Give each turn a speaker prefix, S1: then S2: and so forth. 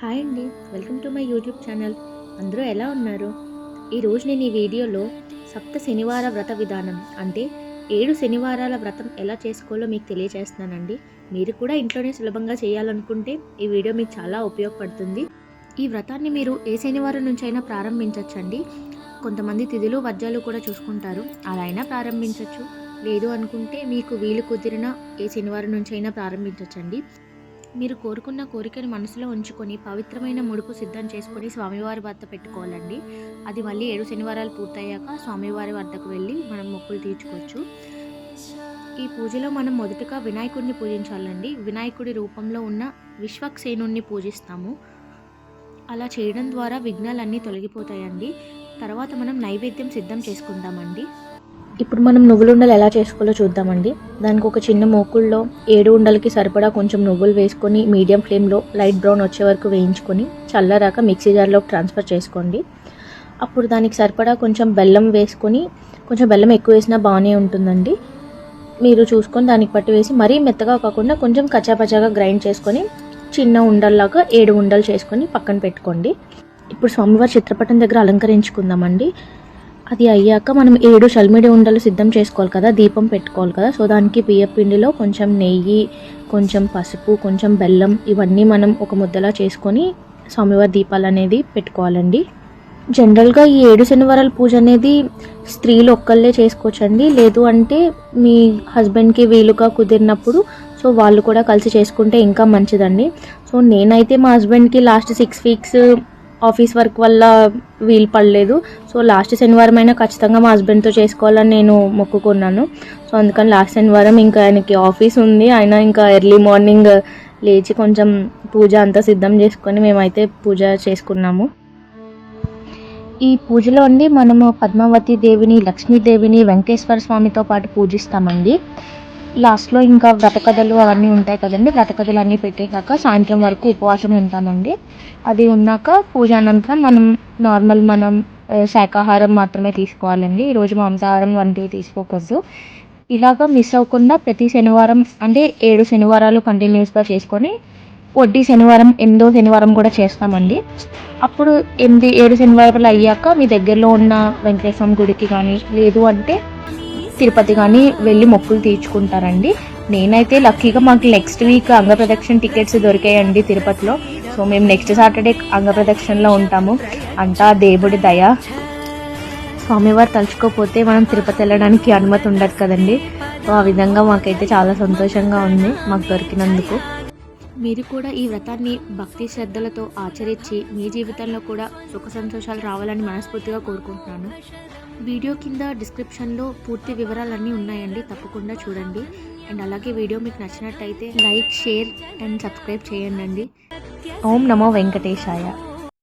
S1: Hi అండి. Welcome to my YouTube channel. అందరూ ఎలా ఉన్నారు? ఈరోజు నేను ఈ వీడియోలో సప్త శనివార వ్రత విధానం అంటే ఏడు శనివారాల వ్రతం ఎలా చేసుకోవాలో మీకు తెలియజేస్తున్నానండి. మీరు కూడా ఇంట్లోనే సులభంగా చేయాలనుకుంటే ఈ వీడియో మీకు చాలా ఉపయోగపడుతుంది. ఈ వ్రతాన్ని మీరు ఏ శనివారం నుంచైనా ప్రారంభించవచ్చండి కొంతమంది తిథులు వజ్రాలు కూడా చూసుకుంటారు. అలా అయినా ప్రారంభించవచ్చు లేదు అనుకుంటే మీకు వీలు కుదిరిన ఏ శనివారం నుంచైనా ప్రారంభించవచ్చండి మీరు కోరుకున్న కోరికను మనసులో ఉంచుకొని పవిత్రమైన ముడుపు సిద్ధం చేసుకొని స్వామివారి వద్ద పెట్టుకోవాలండి. అది మళ్ళీ ఏడు శనివారాలు పూర్తయ్యాక స్వామివారి వద్దకు వెళ్ళి మనం మొక్కులు తీర్చుకోవచ్చు. ఈ పూజలో మనం మొదటగా వినాయకుడిని పూజించాలండి. వినాయకుడి రూపంలో ఉన్న విశ్వక్సేనుణ్ణి పూజిస్తాము. అలా చేయడం ద్వారా విఘ్నాలన్నీ తొలగిపోతాయండి. తర్వాత మనం నైవేద్యం సిద్ధం చేసుకుందామండి. ఇప్పుడు మనం నువ్వుల ఉండలు ఎలా చేసుకోవాలో చూద్దామండి. దానికి ఒక చిన్న మోకుల్లో ఏడు ఉండలకి సరిపడా కొంచెం నువ్వులు వేసుకొని మీడియం ఫ్లేమ్లో లైట్ బ్రౌన్ వచ్చే వరకు వేయించుకొని చల్లరాక మిక్సీ జార్లోకి ట్రాన్స్ఫర్ చేసుకోండి. అప్పుడు దానికి సరిపడా కొంచెం బెల్లం వేసుకొని కొంచెం బెల్లం ఎక్కువ వేసినా బాగానే ఉంటుందండి. మీరు చూసుకొని దానికి పట్టు వేసి మరీ మెత్తగా కాకుండా కొంచెం కచ్చాపచ్చాగా గ్రైండ్ చేసుకొని చిన్న ఉండల్లాగా ఏడు ఉండలు చేసుకొని పక్కన పెట్టుకోండి. ఇప్పుడు స్వామివారి చిత్రపటం దగ్గర అలంకరించుకుందామండి. అది అయ్యాక మనం ఏడు షల్మిడి ఉండలు సిద్ధం చేసుకోవాలి కదా దీపం పెట్టుకోవాలి కదా. సో దానికి బియ్య పిండిలో కొంచెం నెయ్యి కొంచెం పసుపు కొంచెం బెల్లం ఇవన్నీ మనం ఒక ముద్దలా చేసుకొని స్వామివారి దీపాలు అనేది పెట్టుకోవాలండి. జనరల్గా ఈ ఏడు శనివారాల పూజ అనేది స్త్రీలు ఒక్కళ్ళే చేసుకోవచ్చండి. లేదు అంటే మీ హస్బెండ్కి వీలుగా కుదిరినప్పుడు సో వాళ్ళు కూడా కలిసి చేసుకుంటే ఇంకా మంచిదండి. సో నేనైతే మా హస్బెండ్కి last six weeks office work వల్ల వీలు పడలేదు. సో లాస్ట్ శనివారం అయినా ఖచ్చితంగా మా హస్బెండ్తో చేసుకోవాలని నేను మొక్కుకున్నాను. సో అందుకని లాస్ట్ శనివారం ఇంకా ఆయనకి ఆఫీస్ ఉంది. ఆయన ఇంకా ఎర్లీ మార్నింగ్ లేచి కొంచెం పూజ అంతా సిద్ధం చేసుకొని మేమైతే పూజ చేసుకున్నాము. ఈ పూజలో అండి మనము పద్మావతి దేవిని లక్ష్మీదేవిని వెంకటేశ్వర స్వామితో పాటు పూజిస్తామండి. లాస్ట్లో ఇంకా వ్రతకథలు అవన్నీ ఉంటాయి కదండి. వ్రతకథలు అన్నీ పెట్టేశాక సాయంత్రం వరకు ఉపవాసం ఉంటామండి. అది ఉన్నాక పూజ అనంతరం మనం నార్మల్ మనం శాఖాహారం శాకాహారం మాత్రమే తీసుకోవాలండి. ఈరోజు మాంసాహారం వంటివి తీసుకోకూడదు. ఇలాగ మిస్ అవ్వకుండా ప్రతి శనివారం అంటే ఏడు శనివారాలు కంటిన్యూస్గా చేసుకొని వడ్డీ శనివారం ఎనిమిదో శనివారం కూడా చేస్తామండి. అప్పుడు ఎనిమిది ఏడు శనివారాలు అయ్యాక మీ దగ్గరలో ఉన్న వెంకటేశ్వర గుడికి కానీ లేదు అంటే తిరుపతి కానీ వెళ్ళి మొక్కులు తీర్చుకుంటారండి. నేనైతే లక్కీగా మాకు నెక్స్ట్ వీక్ అంగప్రదక్షిణ టికెట్స్ దొరికాయండి తిరుపతిలో. సో మేము నెక్స్ట్ సాటర్డే అంగప్రదక్షిణలో ఉంటాము. అంతా దేవుడి దయ. స్వామివారు తలుచుకోకపోతే మనం తిరుపతి వెళ్ళడానికి అనుమతి ఉండదు కదండి. సో ఆ విధంగా మాకైతే చాలా సంతోషంగా ఉంది మాకు దొరికినందుకు. మీరు కూడా ఈ వ్రతాన్ని భక్తి శ్రద్ధలతో ఆచరించి మీ జీవితంలో కూడా సుఖ సంతోషాలు రావాలని మనస్ఫూర్తిగా కోరుకుంటున్నాను. వీడియో కింద డిస్క్రిప్షన్లో పూర్తి వివరాలన్నీ ఉన్నాయండి. తప్పకుండా చూడండి. అండ్ అలాగే వీడియో మీకు నచ్చినట్టయితే లైక్ షేర్ అండ్ సబ్స్క్రైబ్ చేయండి. ఓం నమో వెంకటేశాయ.